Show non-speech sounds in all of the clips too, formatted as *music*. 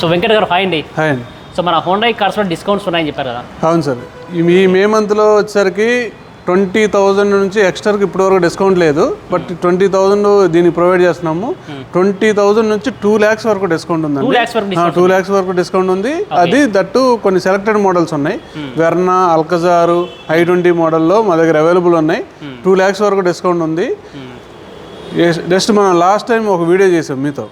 So Venkat గారు hi అండి. Hi అండి. సో మన హోండా కార్స్లో డిస్కౌంట్స్ ఉన్నాయని చెప్పారు కదా. అవును సార్. ఈ మీ మంత్లో వచ్చేసరికి ట్వంటీ థౌజండ్ నుంచి ఎక్స్ట్రాకి ఇప్పటివరకు డిస్కౌంట్ లేదు. బట్ ట్వంటీ థౌజండ్ దీనికి ప్రొవైడ్ చేస్తున్నాము. ట్వంటీ థౌజండ్ నుంచి టూ ల్యాక్స్ వరకు డిస్కౌంట్ ఉందండి. వరకు. టూ ల్యాక్స్ వరకు డిస్కౌంట్ ఉంది. అది దట్టు కొన్ని సెలెక్టెడ్ మోడల్స్ ఉన్నాయి. వెర్నా అల్కజారు ఐ ట్వంటీ మోడల్లో మా దగ్గర అవైలబుల్ ఉన్నాయి. టూ ల్యాక్స్ వరకు డిస్కౌంట్ ఉంది. జస్ట్ మనం లాస్ట్ టైం ఒక వీడియో చేసాం మీతో.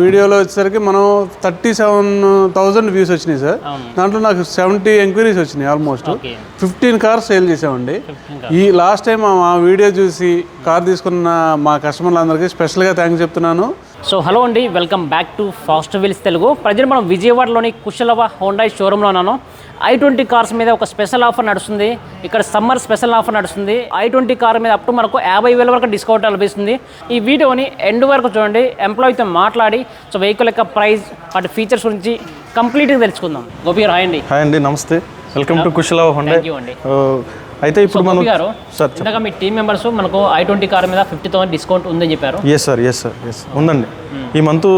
వీడియోలో వచ్చేసరికి మనం థర్టీ సెవెన్ థౌజండ్ వ్యూస్ వచ్చినాయి సార్. దాంట్లో నాకు సెవెంటీ ఎంక్వైరీస్ వచ్చినాయి ఆల్మోస్ట్ ఫిఫ్టీన్ కార్స్ సేల్ చేసామండి. ఈ లాస్ట్ టైం ఆ వీడియో చూసి కార్ తీసుకున్న మా కస్టమర్లందరికీ స్పెషల్గా థ్యాంక్స్ చెప్తున్నాను. సో హలో అండి welcome back to fast wheels Telugu. ప్రజలు మనం విజయవాడలోని కుశలవ హోండా షోరూంలో ఉన్నాను. ఐ ట్వంటీ కార్స్ మీద ఒక స్పెషల్ ఆఫర్ నడుస్తుంది. ఇక్కడ సమ్మర్ స్పెషల్ ఆఫర్ నడుస్తుంది. ఐ ట్వంటీ కార్ మీద అప్ టు మనకు యాభై వేల వరకు డిస్కౌంట్ లభిస్తుంది. ఈ వీడియోని ఎండ్ వరకు చూడండి ఎంప్లాయీతో మాట్లాడి సో వెహికల్ యొక్క ప్రైస్ వాటి ఫీచర్స్ గురించి కంప్లీట్గా తెలుసుకుందాం. గోపి గారు హాయ్ అండి. నమస్తే. Welcome to Kushala హోండే thank you అండి. అయితే ఇప్పుడు మనం గారు సార్ ఇందాక మీ టీం మెంబర్స్ మనకు ఐ ట్వంటీ కార్ మీద ఫిఫ్టీ థౌసండ్ డిస్కౌంట్ ఉందని చెప్పారు. Yes sir yes sir yes ఉందండి. ఈ మంత్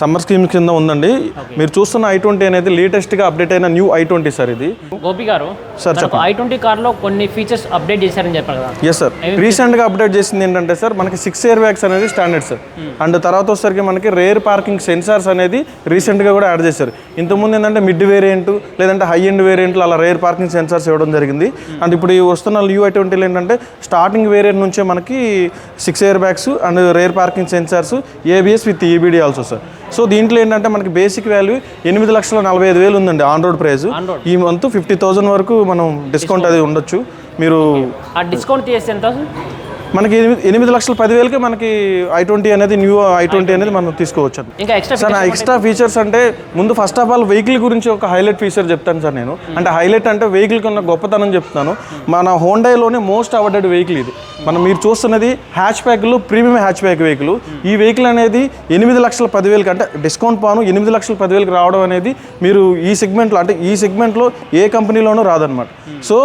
సమ్మర్ స్కీమ్ కింద ఉందండి. మీరు చూస్తున్న ఐ ట్వంటీ అనేది లేటెస్ట్గా అప్డేట్ అయిన న్యూ ఐ ట్వంటీ సార్ ఇది. గోపి గారు సార్ ఐ ట్వంటీ కార్లో కొన్ని ఫీచర్స్ అప్డేట్ చేశారని చెప్పారు కదా. ఎస్ సార్ రీసెంట్గా అప్డేట్ చేసింది ఏంటంటే సార్ మనకి సిక్స్ ఇయర్ బ్యాగ్స్ అనేది స్టాండర్డ్ సార్ అండ్ తర్వాత వచ్చేసరికి మనకి రేర్ పార్కింగ్ సెన్సార్స్ అనేది రీసెంట్గా కూడా యాడ్ చేశారు. ఇంతకుముందు ఏంటంటే మిడ్ వేరియంట్ లేదంటే హై ఎండ్ వేరియంట్లు అలా రేర్ పార్కింగ్ సెన్సార్స్ ఇవ్వడం జరిగింది. అండ్ ఇప్పుడు ఈ వస్తున్న యూ ఐ ట్వంటీలు ఏంటంటే స్టార్టింగ్ వేరియంట్ నుంచే మనకి six airbags and rear parking sensors ABS with EBD also sir so దీంట్లో ఏంటంటే మనకి బేసిక్ వాల్యూ ఎనిమిది లక్షల నలభై ఐదు వేలు ఉందండి ఆన్ రోడ్ ప్రైస్ ఈ మంత్ ఫిఫ్టీ థౌసండ్ వరకు మనం డిస్కౌంట్ అది ఉండొచ్చు. మీరు ఆ డిస్కౌంట్ చేస్తే ఎంత మనకి ఎనిమిది లక్షల పదివేలకి మనకి ఐ ట్వంటీ అనేది న్యూ ఐ ట్వంటీ అనేది మనం తీసుకోవచ్చు అండి ఇంకా ఎక్స్ట్రా సార్ నా ఎక్స్ట్రా ఫీచర్స్ అంటే ముందు ఫస్ట్ ఆఫ్ ఆల్ వెహికల్ గురించి ఒక హైలైట్ ఫీచర్ చెప్తాను సార్ నేను. అంటే హైలైట్ అంటే వెహికల్కి ఉన్న గొప్పతనం చెప్తాను. మన హోండాలోనే మోస్ట్ అవార్డెడ్ వెహికల్ ఇది. మనం మీరు చూస్తున్నది హ్యాచ్ ప్యాక్లు ప్రీమియం హ్యాచ్ ప్యాక్ వెహికల్ ఈ వెహికల్ అనేది ఎనిమిది లక్షల పదివేలకి అంటే డిస్కౌంట్ పాను ఎనిమిది లక్షల పదివేలకి రావడం అనేది మీరు ఈ సెగ్మెంట్లో అంటే ఈ సెగ్మెంట్లో ఏ కంపెనీలోనూ రాదనమాట సో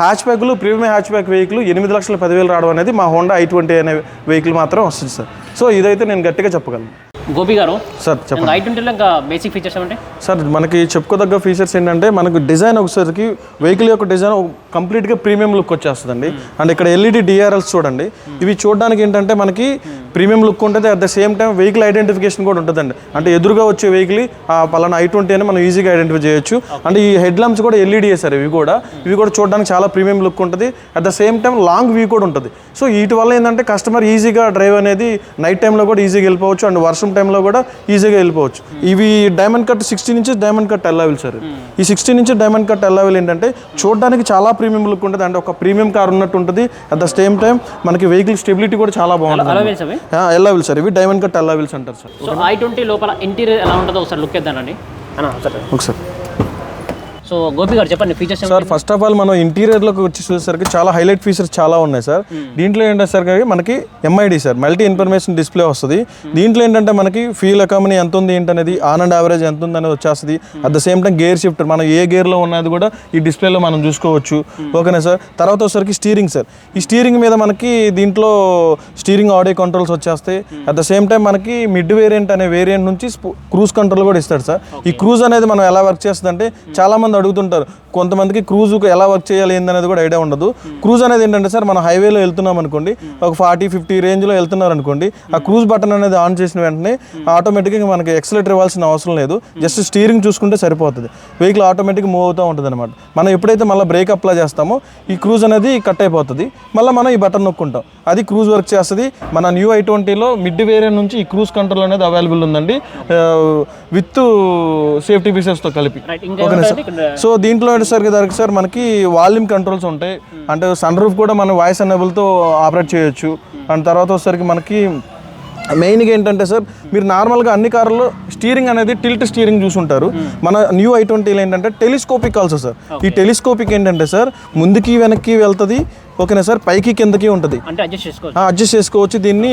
హ్యాచ్ ప్యాక్లు ప్రీమియం హ్యాచ్ ప్యాక్ వెహికల్ ఎనిమిది లక్షల పదివేలు రావడం అనేది మా హోండా ఐ ట్వంటీ అనే వెహికల్ మాత్రం వస్తుంది సార్. సో ఇదైతే నేను గట్టిగా చెప్పగలను. గోపి గారు సార్ చెప్పండి. ఐ ట్వంటీలో ఇంకా బేసిక్ ఫీచర్స్ ఏమంటే? సార్ మనకి చెప్పుకోదగ్గ ఫీచర్స్ ఏంటంటే మనకు డిజైన్ ఒకసారికి వెహికల్ యొక్క డిజైన్ కంప్లీట్గా ప్రీమియం లుక్ వచ్చేస్తుందండి. అండ్ ఇక్కడ ఎల్ఈడి డిఆర్ఎల్స్ చూడండి. ఇవి చూడడానికి ఏంటంటే మనకి ప్రీమియం లుక్ ఉంటుంది. At the same time vehicle identification కూడా ఉంటుందండి అంటే ఎదురుగా వచ్చే వెహికల్ ఆ పలానా ఐ ట్వంటీ అని మనం ఈజీగా ఐడెంటిఫై చేయొచ్చు. అండ్ ఈ హెడ్ ల్యాంప్స్ కూడా ఎల్ఈడి సార్ ఇవి కూడా. ఇవి కూడా చూడడానికి చాలా ప్రీమియం లుక్ ఉంటుంది. At the same time long view కూడా ఉంటుంది. సో వీటి వల్ల ఏంటంటే కస్టమర్ ఈజీగా డ్రైవ్ అనేది నైట్ టైంలో కూడా ఈజీగా వెళ్ళిపోవచ్చు. అండ్ వర్షం టైంలో కూడా ఈజీగా వెళ్ళిపోవచ్చు. ఇవి diamond cut sixteen inches diamond cut alloy wheel sir. ఈ sixteen inches diamond cut alloy wheel ఏంటంటే చూడడానికి చాలా ప్రీమియం లుక్ ఉంటుంది. అంటే ఒక ప్రీమియం కార్ ఉన్నట్టు ఉంటుంది. అట్ ద సేమ్ టైం మనకి వెహికల్ స్టెబిలిటీ కూడా చాలా బాగుంటుంది. అవి? Alloy wheel sir. ఇవి డైమండ్ కట్ ఎల్లవిల్స్ అంటారు సార్. సో ఐ ట్వంటీ లోపల ఇంటీరియర్ ఎలా ఉంటుందో ఒకసారి లుక్ ఇద్దానండి ఒకసారి. సో గోపి గారు చెప్పండి features sir first of all మనం ఇంటీరియర్లోకి వచ్చి చూసేసరికి చాలా హైలైట్ ఫీచర్స్ చాలా ఉన్నాయి సార్. దీంట్లో ఏంటంటే సార్ మనకి MID sir multi information display వస్తుంది. దీంట్లో ఏంటంటే మనకి ఫ్యూల్ ఎకామనీ ఎంత ఉంది ఏంటనేది ఆన్ అండ్ యావరేజ్ ఎంత ఉంది అనేది వచ్చేస్తుంది. At the same time gear shifter మనం ఏ గేర్లో ఉన్నది కూడా ఈ డిస్ప్లేలో మనం చూసుకోవచ్చు. ఓకేనా సార్? తర్వాత వచ్చేసరికి స్టీరింగ్ సార్. ఈ స్టీరింగ్ మీద మనకి దీంట్లో స్టీరింగ్ ఆడియో కంట్రోల్స్ వచ్చేస్తాయి. అట్ ద సేమ్ టైం మనకి మిడ్ వేరియంట్ అనే వేరియంట్ నుంచి క్రూజ్ కంట్రోల్ కూడా ఇస్తాడు సార్. ఈ క్రూజ్ అనేది మనం ఎలా వర్క్ చేస్తుంది అంటే చాలా మంది అడుగుతుంటారు. కొంతమందికి క్రూజ్ ఎలా వర్క్ చేయాలి ఏందనేది కూడా ఐడియా ఉండదు. క్రూజ్ అనేది ఏంటంటే సార్ మనం హైవేలో వెళ్తున్నాం అనుకోండి ఒక ఫార్టీ ఫిఫ్టీ రేంజ్లో వెళ్తున్నారు అనుకోండి ఆ క్రూజ్ బటన్ అనేది ఆన్ చేసిన వెంటనే ఆటోమేటిక్గా మనకి ఎక్సలేటర్ ఇవ్వాల్సిన అవసరం లేదు. జస్ట్ స్టీరింగ్ చూసుకుంటే సరిపోతుంది. వెహికల్ ఆటోమేటిక్ మూవ్ అవుతూ ఉంటుంది అనమాట మనం ఎప్పుడైతే మళ్ళీ బ్రేక్ అప్లై చేస్తామో ఈ క్రూజ్ అనేది కట్ అయిపోతుంది. మళ్ళీ మనం ఈ బటన్ నొక్కుంటాం. అది క్రూజ్ వర్క్ చేస్తుంది. మన న్యూ ఐ ట్వంటీలో మిడ్ వేరియంట్ నుంచి ఈ క్రూజ్ కంట్రోల్ అనేది అవైలబుల్ ఉందండి. విత్ సేఫ్టీ ఫీచర్స్తో కలిపి. రైట్ ఇంకా సార్ సో దీంట్లో వచ్చేసరికి దానికి సార్ మనకి వాల్యూమ్ కంట్రోల్స్ ఉంటాయి. అంటే సన్ రూఫ్ కూడా మనం వాయిస్ ఎనేబుల్తో ఆపరేట్ చేయొచ్చు. అండ్ తర్వాత వచ్చేసరికి మనకి మెయిన్గా ఏంటంటే సార్ మీరు నార్మల్గా అన్ని కార్లలో స్టీరింగ్ అనేది టిల్ట్ స్టీరింగ్ చూసుంటారు. మన న్యూ ఐ ట్వంటీలో ఏంటంటే టెలిస్కోపిక్ ఆల్సో సార్. ఈ టెలిస్కోపిక్ ఏంటంటే సార్ ముందుకి వెనక్కి వెళ్తుంది ఓకేనా సార్? పైకి కిందకి ఉంటుంది. అంటే అడ్జస్ట్ చేసుకోవచ్చు. అడ్జస్ట్ చేసుకోవచ్చు. దీన్ని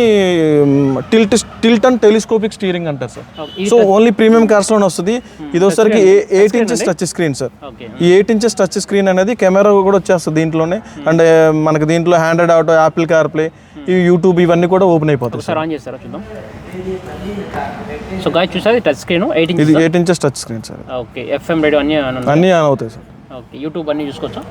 tilt tilt and telescopic steering అంటారు సార్. సో ఓన్లీ ప్రీమియం కార్స్లోనే వస్తుంది. ఇది వచ్చేసరికి eight inches touch screen sir. ఈ ఎయిట్ ఇంచెస్ టచ్ స్క్రీన్ అనేది కెమెరా కూడా వచ్చేస్తుంది దీంట్లోనే. అండ్ మనకి దీంట్లో హ్యాండ్రెడ్ ఆటో యాపిల్ కార్ప్లే ఈ యూట్యూబ్ ఇవన్నీ కూడా ఓపెన్ అయిపోతాయి ఒకసారి ఆన్ చేస్తారా చూద్దాం. సో గాయ చూసారు టచ్ స్క్రీన్ ఎయిట్ ఇది inches eight inches touch screen sir. Okay FM radio అన్ని. అన్నీ ఆన్ అవుతాయి సార్. ఓకే యూట్యూబ్ అన్ని చూసుకోవచ్చా?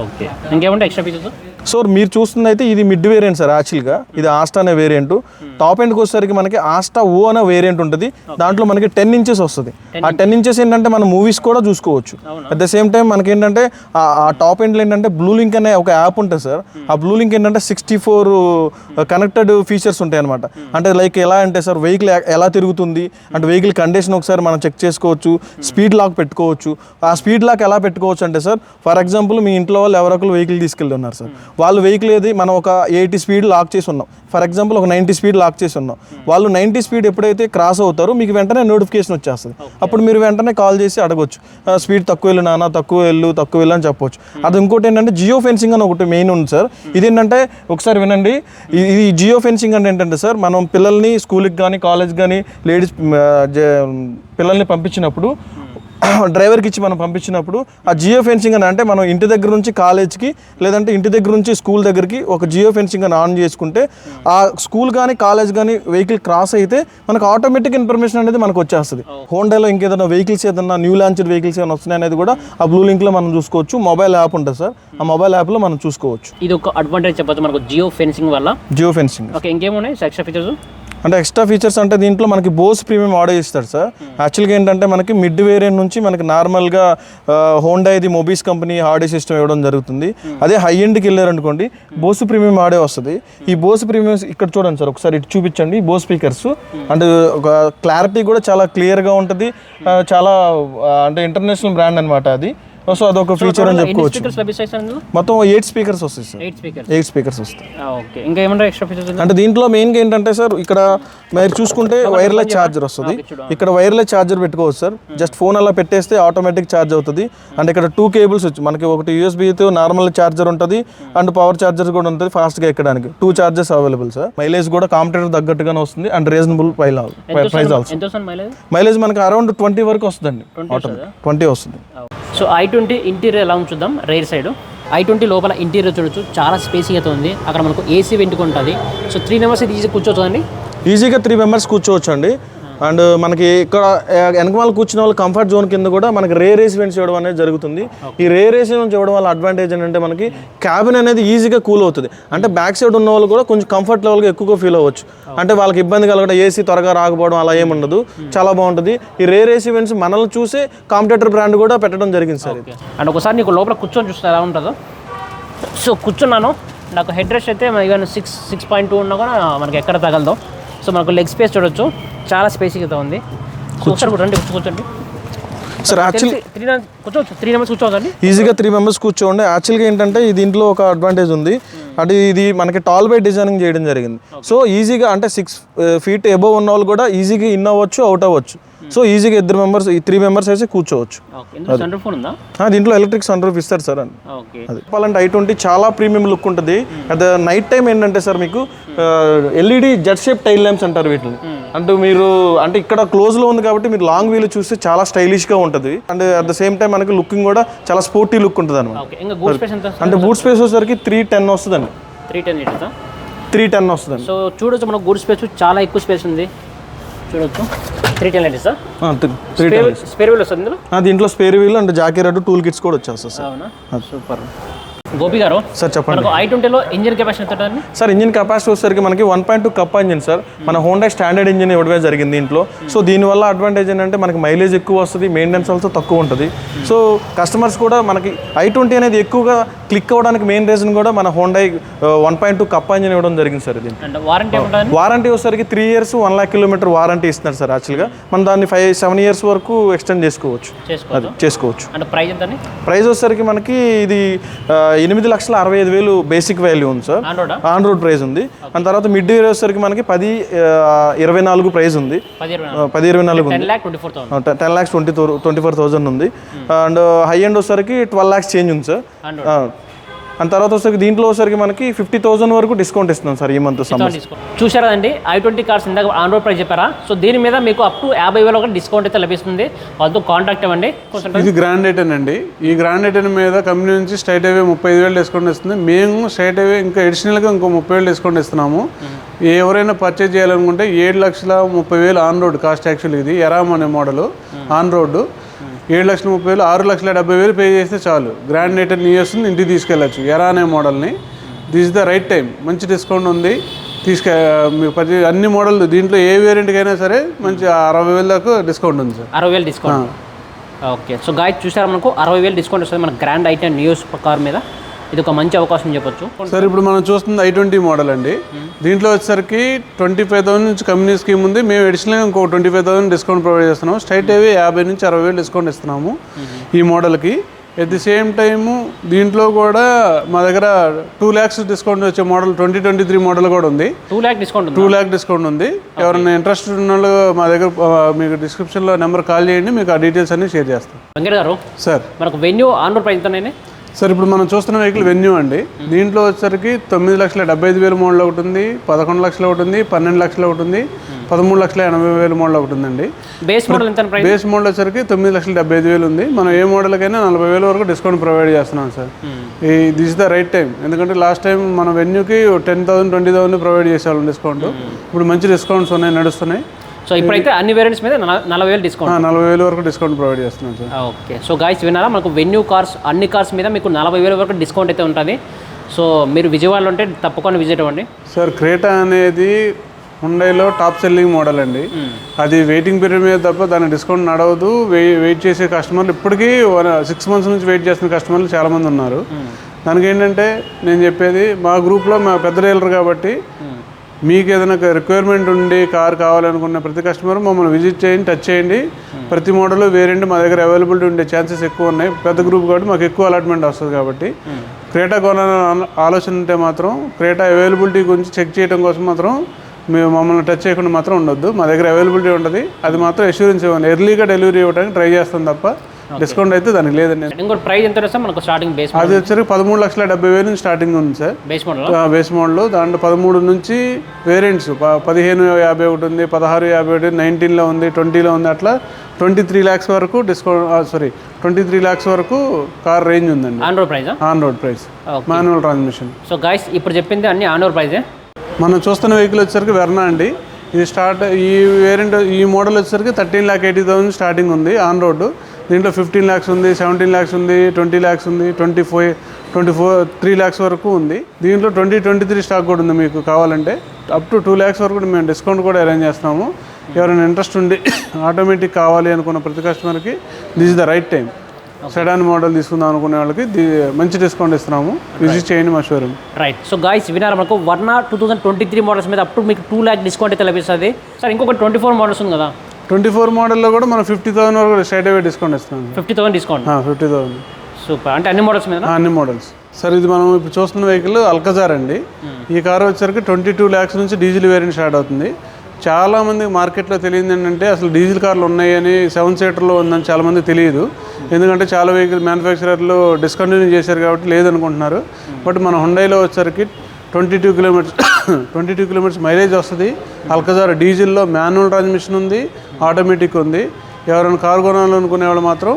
ఓకే. ఇంకేముంటాయి ఎక్స్ట్రా ఫీచర్స్? సో మీరు చూస్తుంది అయితే ఇది మిడ్ వేరియంట్ సార్ యాక్చువల్గా ఇది ఆస్టా అనే వేరియంట్ టాప్ ఎండ్కి వచ్చేసరికి మనకి ఆస్టా ఓ అనే వేరియంట్ ఉంటుంది. దాంట్లో మనకి టెన్ ఇంచెస్ వస్తుంది. ఆ టెన్ ఇంచెస్ ఏంటంటే మనం మూవీస్ కూడా చూసుకోవచ్చు. అట్ ద సేమ్ టైం మనకి ఏంటంటే ఆ- టాప్ ఎండ్లో ఏంటంటే బ్లూ లింక్ అనే ఒక యాప్ ఉంటుంది సార్ ఆ బ్లూ లింక్ ఏంటంటే సిక్స్టీ ఫోర్ కనెక్టెడ్ ఫీచర్స్ ఉంటాయి అనమాట అంటే లైక్ ఎలా అంటే సార్ వెహికల్ ఎలా తిరుగుతుంది? అంటే వెహికల్ కండిషన్ ఒకసారి మనం చెక్ చేసుకోవచ్చు. స్పీడ్ లాక్ పెట్టుకోవచ్చు. ఆ స్పీడ్ లాక్ ఎలా పెట్టుకోవచ్చు అంటే సార్ ఫర్ ఎగ్జాంపుల్ మీ ఇంట్లో వాళ్ళు ఎవరొకరు వెహికల్ తీసుకెళ్ళి ఉన్నారు సార్ వాళ్ళు వెహికల్ ఏది మనం ఒక ఎయిటీ స్పీడ్ లాక్ చేసి ఉన్నాం. ఫర్ ఎగ్జాంపుల్ ఒక నైంటీ స్పీడ్ లాక్ చేసి ఉన్నాం. వాళ్ళు నైంటీ స్పీడ్ ఎప్పుడైతే క్రాస్ అవుతారో మీకు వెంటనే నోటిఫికేషన్ వచ్చేస్తుంది. అప్పుడు మీరు వెంటనే కాల్ చేసి అడగొచ్చు. స్పీడ్ తక్కువ వెళ్ళు నాన్న తక్కువ వెళ్ళు తక్కువ వెళ్ళు అని చెప్పొచ్చు. అది ఇంకోటి ఏంటంటే జియో ఫెన్సింగ్ అని ఒకటి మెయిన్ ఉంది సార్. ఇది ఏంటంటే ఒకసారి వినండి. ఈ- ఇది జియో ఫెన్సింగ్ అంటే ఏంటంటే సార్ మనం పిల్లల్ని స్కూల్కి కానీ కాలేజ్ కానీ లేడీస్ పిల్లల్ని పంపించినప్పుడు డ్రైవర్కి ఇచ్చి మనం పంపించినప్పుడు ఆ జియో ఫెన్సింగ్ అని అంటే మనం ఇంటి దగ్గర నుంచి కాలేజ్కి లేదంటే ఇంటి దగ్గర నుంచి స్కూల్ దగ్గరికి ఒక జియో ఫెన్సింగ్ అని ఆన్ చేసుకుంటే ఆ స్కూల్ కానీ కాలేజ్ కానీ వెహికల్ క్రాస్ అయితే మనకు ఆటోమేటిక్ ఇన్ఫర్మేషన్ అనేది మనకు వచ్చేస్తుంది. హోండాలో ఇంకేదైనా వెహికల్స్ ఏదైనా న్యూ లాంచ్డ్ వెహికల్స్ ఏమైనా వస్తున్నాయి అనేది కూడా ఆ బ్లూ లింక్లో మనం చూసుకోవచ్చు. మొబైల్ యాప్ ఉంటుంది సార్. ఆ మొబైల్ యాప్లో మనం చూసుకోవచ్చు. ఇది ఒక అడ్వాంటేజ్ చెప్పొచ్చు మనకు జియో ఫెన్సింగ్ వల్ల. Geo fencing. ఓకే ఇంకేమున్నాయి? ఎక్స్ట్రా ఫీచర్స్ అంటే ఎక్స్ట్రా ఫీచర్స్ అంటే దీంట్లో మనకి బోస్ ప్రీమియం ఆర్డర్ ఇస్తారు సార్. యాక్చువల్గా ఏంటంటే మనకి మిడ్ వేరియంట్ నుంచి మనకి నార్మల్గా హోండా ఇది మొబీస్ కంపెనీ ఆడే సిస్టమ్ ఇవ్వడం జరుగుతుంది. అదే హై ఎండ్కి వెళ్ళారనుకోండి బోస్ ప్రీమియం ఆడే వస్తుంది. ఈ బోస్ ప్రీమియం ఇక్కడ చూడండి సార్ ఒకసారి ఇటు చూపించండి బోస్ స్పీకర్స్ అంటే ఒక క్లారిటీ కూడా చాలా క్లియర్గా ఉంటుంది. చాలా అంటే ఇంటర్నేషనల్ బ్రాండ్ అనమాట అది. సో అదొక ఫీచర్ అని చెప్పుకోవచ్చు. మొత్తం ఎయిట్ స్పీకర్స్ వస్తాయి సార్. ఎయిట్ స్పీకర్స్ వస్తాయి. ఓకే. ఇంకా ఏమన్నా ఎక్స్ట్రా ఫీచర్స్ అంటే దీంట్లో మెయిన్గా ఏంటంటే సార్ ఇక్కడ మీరు చూసుకుంటే వైర్లెస్ ఛార్జర్ వస్తుంది. ఇక్కడ వైర్లెస్ ఛార్జర్ పెట్టుకోవచ్చు సార్. జస్ట్ ఫోన్ అలా పెట్టేస్తే ఆటోమేటిక్ ఛార్జ్ అవుతుంది. అండ్ ఇక్కడ టూ కేబుల్స్ వచ్చి మనకి ఒకటి యూఎస్బీతో నార్మల్ ఛార్జర్ ఉంటుంది అండ్ పవర్ ఛార్జర్ కూడా ఉంటుంది ఫాస్ట్గా ఎక్కడానికి. Two charges available sir mileage కూడా కాంపిటేటర్ తగ్గట్టుగానే వస్తుంది and reasonable price also mileage మనకి అరౌండ్ ట్వంటీ వరకు వస్తుందండి. ట్వంటీ వస్తుంది? సో ఐ ట్వంటీ ఇంటీరియర్ ఎలా ఉంచుద్దాం చూద్దాం రైర్ సైడ్. ఐ ట్వంటీ లోపల ఇంటీరియర్ చూడొచ్చు. చాలా స్పేసింగ్ అయితే ఉంది. అక్కడ మనకు ఏసీ వెంటుకుంటుంది సో త్రీ మెంబర్స్ ఇది ఈజీ కూర్చోవచ్చు అండి? ఈజీగా త్రీ మెంబర్స్ కూర్చోవచ్చు అండి అండ్ మనకి ఇక్కడ వెనక వాళ్ళు కూర్చున్న వాళ్ళు కంఫర్ట్ జోన్ కింద కూడా మనకి రే రేస్ ఈవెంట్స్ ఇవ్వడం అనేది జరుగుతుంది. ఈ రే రేస్ ఈవెంట్స్ ఇవ్వడం వల్ల అడ్వాంటేజ్ ఏంటంటే మనకి క్యాబిన్ అనేది ఈజీగా కూల్ అవుతుంది. అంటే బ్యాక్ సైడ్ ఉన్న వాళ్ళు కూడా కొంచెం కంఫర్ట్ లెవెల్గా ఎక్కువగా ఫీల్ అవ్వచ్చు. అంటే వాళ్ళకి ఇబ్బంది కలగడం ఏసీ త్వరగా రాకపోవడం అలా ఏముండదు చాలా బాగుంటుంది. ఈ రే రేస్ ఈవెంట్స్ మనల్ని చూసే కాంపిటేటర్ బ్రాండ్ కూడా పెట్టడం జరిగింది సార్ ఇది. అండ్ ఒకసారి నీకు లోపల కూర్చొని చూస్తే ఎలా ఉంటుందో? సో కూర్చున్నాను. నాకు హెడ్ రెస్ట్ అయితే even six six point two ఉన్నా కూడా మనకి ఎక్కడ తగలదు. సో మనకు లెగ్ స్పేస్ చూడొచ్చు. చాలా స్పేసింగ్ ఉంది. ఒకసారి రండి కూర్చో- కూర్చోండి. సార్ యాక్చువల్ త్రీ కూర్చోవచ్చు త్రీ మెంబర్స్ కూర్చోవద్దండి ఈజీగా త్రీ మెంబర్స్ కూర్చోండి. యాక్చువల్గా ఏంటంటే ఈ దీంట్లో ఒక అడ్వాంటేజ్ ఉంది. అది ఇది మనకి టాల్ బై డిజైనింగ్ చేయడం జరిగింది. సో ఈజీగా అంటే సిక్స్ ఫీట్ ఎబోవ్ ఉన్న వాళ్ళు కూడా ఈజీగా ఇన్ అవ్వచ్చు అవుట్ అవ్వచ్చు. సో ఈజీగా ఇద్దరు మెంబర్స్ ఈ త్రీ మెంబర్స్ అయితే కూర్చోవచ్చు. దీంట్లో ఎలక్ట్రిక్ సన్ రూఫ్ ఇస్తారు సార్ అని. చెప్పాలంటే ఐ ట్వంటీ చాలా ప్రీమియం లుక్ ఉంటుంది. అదే నైట్ టైం ఏంటంటే సార్ మీకు LED jet shape tail lamps అంటారు వీటిని. అంటే మీరు అంటే ఇక్కడ క్లోజ్లో ఉంది కాబట్టి మీరు లాంగ్ వీల్ చూస్తే చాలా స్టైలిష్గా ఉంటుంది. And at the same time మనకి లుకింగ్ కూడా చాలా స్పోర్టీ లుక్ ఉంటుంది అనమాట అంటే బూట్ స్పేస్ వచ్చేసరికి త్రీ టెన్ వస్తుందండి. త్రీ టెన్ త్రీ టెన్ వస్తుందండి. సో చూడొచ్చు మనకు గూడ్ స్పేస్ చాలా ఎక్కువ స్పేస్ ఉంది. చూడొచ్చు. Three ten litres three ten spare wheel వస్తుంది దీంట్లో spare wheel and jack red tool kits కూడా వచ్చేస్తుంది సార్ అవునా? సూపర్. గోపి గారు సార్ చెప్పండి. ఐ ట్వంటీలో ఇంజిన్ కెపాసిటీ ఎంత ఉంటుంది సార్ ఇంజిన్ కెపాసిటీ వచ్చేసరికి మనకి one point two cup engine sir. మన హోండా స్టాండర్డ్ ఇంజిన్ ఇవ్వడమే జరిగింది దీంట్లో సో దీనివల్ల అడ్వాంటేజ్ ఏంటంటే మనకి మైలేజ్ ఎక్కువ వస్తుంది మెయింటెనెన్స్ ఆల్సో తక్కువ ఉంటుంది. సో కస్టమర్స్ కూడా మనకి ఐ ట్వంటీ అనేది ఎక్కువగా క్లిక్ అవ్వడానికి మెయిన్ రీజన్ కూడా మన Honda one point two cup engine ఇవ్వడం జరిగింది సార్ దీనికి వారంటీ వారంటీ వచ్చేసరికి three years one lakh kilometer warranty ఇస్తున్నారు సార్ యాక్చువల్గా మనం దాన్ని ఫైవ్ సెవెన్ ఇయర్స్ వరకు ఎక్స్టెండ్ చేసుకోవచ్చు. చేసుకోవచ్చు? ప్రైస్ ఎంత ప్రైస్ వచ్చేసరికి మనకి ఇది ఆ, ఎనిమిది లక్షల అరవై ఐదు వేలు బేసిక్ వాల్యూ ఉంది సార్ ఆన్ రోడ్ ప్రైస్ ఉంది. దాని తర్వాత మిడ్ ఇయర్ వచ్చేసరికి మనకి పది ఇరవై నాలుగు ప్రైస్ ఉంది. పది ఇరవై నాలుగు. ఉంది. Ten lakhs twenty twenty four thousand ఉంది. అండ్ హై ఎండ్ వచ్చేసరికి ట్వెల్వ్ ల్యాక్స్ చేంజ్ ఉంది సార్ అండ్ తర్వాత వచ్చేసరికి దీంట్లో వచ్చేసరికి మనకి ఫిఫ్టీ థౌసండ్ వరకు డిస్కౌంట్ ఇస్తున్నాం సార్ ఈ మంత్ చూసారా అండి? ఐ ట్వంటీ కార్స్ ఇందాక ఆన్ రోడ్ ప్రైస్ చెప్పారా? సో దీని మీద మీకు అప్ టు యాభై వేల ఒక డిస్కౌంట్ అయితే లభిస్తుంది. వాళ్ళతో కాంటాక్ట్ అవ్వండి. ఇది గ్రాండ్ ఐటెన్ అండి. ఈ గ్రాండ్ ఐటెన్ మీద కంపెనీ నుంచి స్ట్రైట్ అవే ముప్పై ఐదు వేలు డిస్కౌంట్ ఇస్తుంది. మేము స్ట్రైట్ అవే ఇంకా అడిషనల్గా ఇంకో ముప్పై వేలు డిస్కౌంట్ ఇస్తున్నాము. ఎవరైనా పర్చేజ్ చేయాలనుకుంటే ఏడు లక్షల ముప్పై వేలు ఆన్ రోడ్ కాస్ట్ యాక్చువల్ ఇది ఎరామ్ అనే మోడల్ ఆన్ రోడ్డు ఏడు లక్షల ముప్పై వేలు ఆరు లక్షల డెబ్బై వేలు పే చేస్తే చాలు. గ్రాండ్ ఐటెన్ నీ వస్తుంది ఇంటికి తీసుకెళ్ళచ్చు. ఎరా అనే మోడల్ని దిస్ ద రైట్ టైం మంచి డిస్కౌంట్ ఉంది. తీసుకె మీకు పర్చే అన్ని మోడల్ దీంట్లో ఏ వేరియంట్కి అయినా సరే మంచి అరవై వేల దాకా డిస్కౌంట్ ఉంది సార్ అరవై వేలు డిస్కౌంట్ ఓకే సో గాయ చూసారా మనకు? అరవై వేలు డిస్కౌంట్ వస్తుంది మన గ్రాండ్ ఐటెన్ న్యూస్ కార్ మీద. ఇది ఒక మంచి అవకాశం చెప్పొచ్చు. సార్ ఇప్పుడు మనం చూస్తుంది ఐ ట్వంటీ మోడల్ అండి. దీంట్లో వచ్చేసరికి ట్వంటీ ఫైవ్ థౌసండ్ నుంచి కంపెనీ స్కీమ్ ఉంది. మేము అడిషనల్గా ఇంకో twenty five thousand discount provide చేస్తున్నాము. స్ట్రైట్ అవే యాభై నుంచి అరవై వేలు డిస్కౌంట్ ఇస్తున్నాము ఈ మోడల్కి. ఎట్ ది సేమ్ టైము దీంట్లో కూడా మా దగ్గర టూ ల్యాక్స్ డిస్కౌంట్ వచ్చే model twenty twenty three model కూడా ఉంది. టూ ల్యాక్ డిస్కౌంట్ ఉంది? టూ ల్యాక్ డిస్కౌంట్ ఉంది. ఎవరైనా ఇంట్రెస్ట్ ఉన్న వాళ్ళు మా దగ్గర మీకు డిస్క్రిప్షన్లో నెంబర్ కాల్ చేయండి. మీకు ఆ డీటెయిల్స్ అన్ని షేర్ చేస్తాం. వెంకట గారు సార్ మనకు వెన్యూ ఆన్ రోడ్ ప్రైస్ ఎంతనే సార్ ఇప్పుడు మనం చూస్తున్న వెహికల్ వెన్యూ అండి. దీంట్లో వచ్చేసరికి తొమ్మిది లక్షల డెబ్బై ఐదు వేల మోడల్ ఒకటి ఉంది పదకొండు లక్షలు ఒకటి ఉంది పన్నెండు లక్షలు ఒకటి ఉంది పదమూడు లక్షల ఎనభై వేల మోడల్ ఒకటి ఉందండి. బేస్ మోడల్ ఎంత బేస్ మోడల్ వచ్చేసరికి తొమ్మిది లక్షల డెబ్బై ఐదు వేలు ఉంది. మనం ఏ మోడల్కైనా నలభై వేల వరకు డిస్కౌంట్ ప్రొవైడ్ చేస్తున్నాం సార్. ఈ దిస్ ద రైట్ టైం. ఎందుకంటే లాస్ట్ టైం మన వెన్యూకి ten thousand twenty thousand provide చేసేవాళ్ళం డిస్కౌంట్. ఇప్పుడు మంచి డిస్కౌంట్స్ ఉన్నాయి నడుస్తున్నాయి. సో ఇప్పుడైతే అన్ని వేరియంట్స్ మీద నల- నలభై వేలు డిస్కౌంట్ నలభై వేల వరకు డిస్కౌంట్ ప్రొవైడ్ చేస్తున్నాం సార్. ఓకే సో గాయస్ విన్నారా? మనకు వెన్యూ కార్స్ అన్ని కార్స్ మీద మీకు నలభై వేల వరకు డిస్కౌంట్ అయితే ఉంటుంది. సో మీరు విజయవాడలో ఉంటే తప్పకుండా విజిట్ అవ్వండి. సార్ క్రేటా అనేది హుండైలో టాప్ సెల్లింగ్ మోడల్ అండి. అది వెయిటింగ్ పీరియడ్ మీద తప్ప దాని డిస్కౌంట్ నడవదు. వెయి వెయిట్ చేసే కస్టమర్లు ఇప్పటికీ సిక్స్ మంత్స్ నుంచి వెయిట్ చేస్తున్న కస్టమర్లు చాలామంది ఉన్నారు. దానికి ఏంటంటే నేను చెప్పేది మా గ్రూప్లో మా పెద్ద డీలర్ కాబట్టి మీకు ఏదైనా రిక్వైర్మెంట్ ఉండి కార్ కావాలనుకున్న ప్రతి కస్టమర్ మమ్మల్ని విజిట్ చేయండి టచ్ చేయండి. ప్రతి మోడల్ వేరియంట్ మా దగ్గర అవైలబిలిటీ ఉండే ఛాన్సెస్ ఎక్కువ ఉన్నాయి. పెద్ద గ్రూప్ కాబట్టి మాకు ఎక్కువ అలాట్మెంట్ వస్తుంది కాబట్టి. క్రేటా కొనాలని ఆలోచన ఉంటే మాత్రం క్రేటా అవైలబిలిటీ గురించి చెక్ చేయడం కోసం మాత్రం మేము మమ్మల్ని టచ్ చేయకుండా మాత్రం ఉండొద్దు. మా దగ్గర అవైలబిలిటీ ఉంటుంది. అది మాత్రం అష్యూరెన్స్ ఇవ్వండి. ఎర్లీగా డెలివరీ ఇవ్వడానికి ట్రై చేస్తాం తప్ప డిస్కౌంట్ అయితే దానికి లేదండి. ఇంకోటి ప్రైస్ ఎంత మనకు స్టార్టింగ్ బేస్ అది వచ్చరికి పదమూడు లక్షల డెబ్బై వేలు నుంచి స్టార్టింగ్ ఉంది సార్. బేస్ మోడల్ బేస్ దాంట్లో పదమూడు నుంచి వేరియంట్స్ పదిహేను యాభై ఒకటి ఉంది పదహారు యాభై ఒకటి నైన్టీన్లో ఉంది ట్వంటీలో ఉంది అట్లా ట్వంటీ త్రీ ల్యాక్స్ వరకు discount sorry twenty three lakhs వరకు కార్ రేంజ్ ఉందండి. On road price on road price manual transmission so guys ఇప్పుడు చెప్పింది అన్ని ఆన్ రోడ్ ప్రైజే మనం చూస్తున్న వెహికల్ వచ్చేసరికి వెర్నా అండి. ఇది స్టార్ట్ ఈ వేరియంట్ ఈ మోడల్ వచ్చేసరికి thirteen lakh eighty thousand starting ఉంది ఆన్ రోడ్ దీంట్లో ఫిఫ్టీన్ ల్యాక్స్ ఉంది సెవెంటీన్ ల్యాక్స్ ఉంది ట్వంటీ ల్యాక్స్ ఉంది twenty four twenty four three lakhs వరకు ఉంది. దీంట్లో ట్వంటీ ట్వంటీ త్రీ స్టాక్ కూడా ఉంది మీకు కావాలంటే. అప్ టు టూ ల్యాక్స్ వరకు మేము డిస్కౌంట్ కూడా అరేంజ్ చేస్తున్నాము. ఎవరైనా ఇంట్రెస్ట్ ఉండి *clears throat* ఆటోమేటిక్ కావాలి అనుకున్న ప్రతి కస్టమర్కి this is the right time sedan model తీసుకుందాం అనుకునే వాళ్ళకి ది- మంచి డిస్కౌంట్ ఇస్తున్నాము. విజిట్ చేయండి మా షోరూమ్ రైట్ సో గాయస్ వినారా మనకు? Verna two thousand twenty three models మీద అప్పుడు మీకు టూ ల్యాక్ డిస్కౌంట్ అయితే లభిస్తుంది. సార్ ఇంకొక ట్వంటీ ఫోర్ మోడల్స్ ఉంది కదా? ట్వంటీ ఫోర్ మోడల్లో కూడా మనం ఫిఫ్టీ థౌసండ్ వరకు స్ట్రైట్ అవే డిస్కౌంట్ ఇస్తున్నాం. Fifty thousand discount fifty thousand. Super. అంటే అన్ని మోడల్స్ మీద అన్ని మోడల్స్ సార్ ఇది మనం ఇప్పుడు చూస్తున్న వెహికల్ అల్కజార్ అండి. ఈ కార్ వచ్చేసరికి ట్వంటీ టూ ల్యాక్స్ నుంచి డీజిల్ వేరియంట్ స్టార్ట్ అవుతుంది. చాలా మంది మార్కెట్లో తెలియదు ఏంటంటే అసలు డీజిల్ కార్లు ఉన్నాయని సెవెన్ సీటర్లో ఉందని చాలా మంది తెలియదు. ఎందుకంటే చాలా వెహికల్ మ్యానుఫ్యాక్చరర్లు డిస్కంటిన్యూ చేశారు కాబట్టి లేదనుకుంటున్నారు. బట్ మన హుండైలో వచ్చేసరికి twenty two kilometers twenty two kilometers mileage వస్తుంది అల్కజార్ డీజిల్లో మాన్యువల్ ట్రాన్స్మిషన్ ఉంది. ఆటోమేటిక్ ఉంది. ఎవరైనా కారు కొనాలనుకునే వాళ్ళు మాత్రం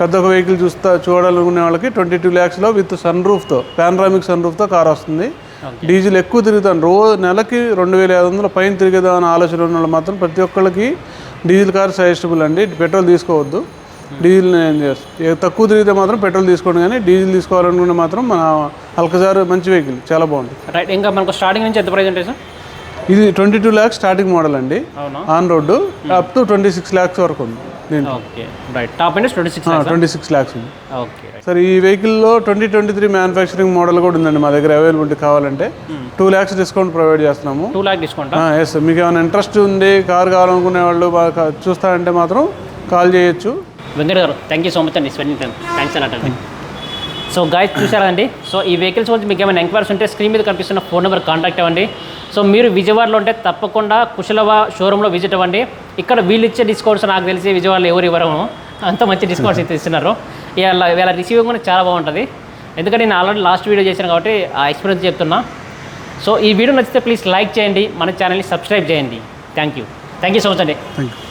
పెద్ద ఒక వెహికల్ చూస్తా చూడాలనుకునే వాళ్ళకి ట్వంటీ టూ ల్యాక్స్లో విత్ సన్ రూఫ్తో పానరామిక్ సన్ రూఫ్తో కార్ వస్తుంది. డీజిల్ ఎక్కువ తిరుగుతాను. రోజు నెలకి రెండు వేల ఐదు వందల పైన తిరిగేదా అనే ఆలోచన ఉన్న వాళ్ళు మాత్రం ప్రతి ఒక్కళ్ళకి డీజిల్ కార్ సజెస్టబుల్ అండి. పెట్రోల్ తీసుకోవద్దు. డీజిల్ తక్కువ తిరిగితే మాత్రం పెట్రోల్ తీసుకోండి కానీ డీజిల్ తీసుకోవాలనుకుంటే మాత్రం మన అల్కజార్ మంచి వెహికల్. చాలా బాగుంది. రైట్ ఇంకా మనకు స్టార్టింగ్ నుంచి ఎంత ప్రైస్ ఉంటాయి సార్? ఇది twenty two lakhs starting model అండి. On road up to twenty six lakhs వరకు ఉంది ట్వంటీ సిక్స్ ల్యాక్స్ ఉంది. సార్ ఈ వెహికల్లో twenty twenty three manufacturing model కూడా ఉందండి మా దగ్గర అవైలబిలిటీ కావాలంటే. టూ ల్యాక్స్ డిస్కౌంట్ ప్రొవైడ్ చేస్తున్నాము. టూ ల్యాక్ డిస్కౌంట్ ఎస్ మీకు ఏమైనా ఇంట్రెస్ట్ ఉంది కార్ కావాలనుకునే వాళ్ళు బాగా చూస్తారంటే మాత్రం కాల్ చేయొచ్చు. వెంకట గారు థ్యాంక్ యూ సో మచ్ అండి. Spending time thanks a lot అండి. సో గాయస్ చూసారండి సో ఈ వెహికల్స్ గురించి మీకు ఏమైనా ఎంక్వైరీస్ ఉంటే స్క్రీన్ మీద కనిపిస్తున్న ఫోన్ నెంబర్ కాంటాక్ట్ అవ్వండి. సో మీరు విజయవాడలో ఉంటే తప్పకుండా కుశలవ షోరూంలో విజిట్ అవ్వండి. ఇక్కడ వీళ్ళు ఇచ్చే డిస్కౌంట్స్ నాకు తెలిసి విజయవాడలో ఎవరు ఇవ్వరు. అంత మంచి డిస్కౌంట్స్ అయితే ఇస్తున్నారు. ఇలా వీళ్ళ రిసీవింగ్ కూడా చాలా బాగుంటుంది. ఎందుకంటే నేను ఆల్రెడీ లాస్ట్ వీడియో చేశాను కాబట్టి ఆ ఎక్స్పీరియన్స్ చెప్తున్నా. సో ఈ వీడియో నచ్చితే ప్లీజ్ లైక్ చేయండి. మన ఛానల్ని సబ్స్క్రైబ్ చేయండి. Thank you. Thank you so much అండి. Thank you.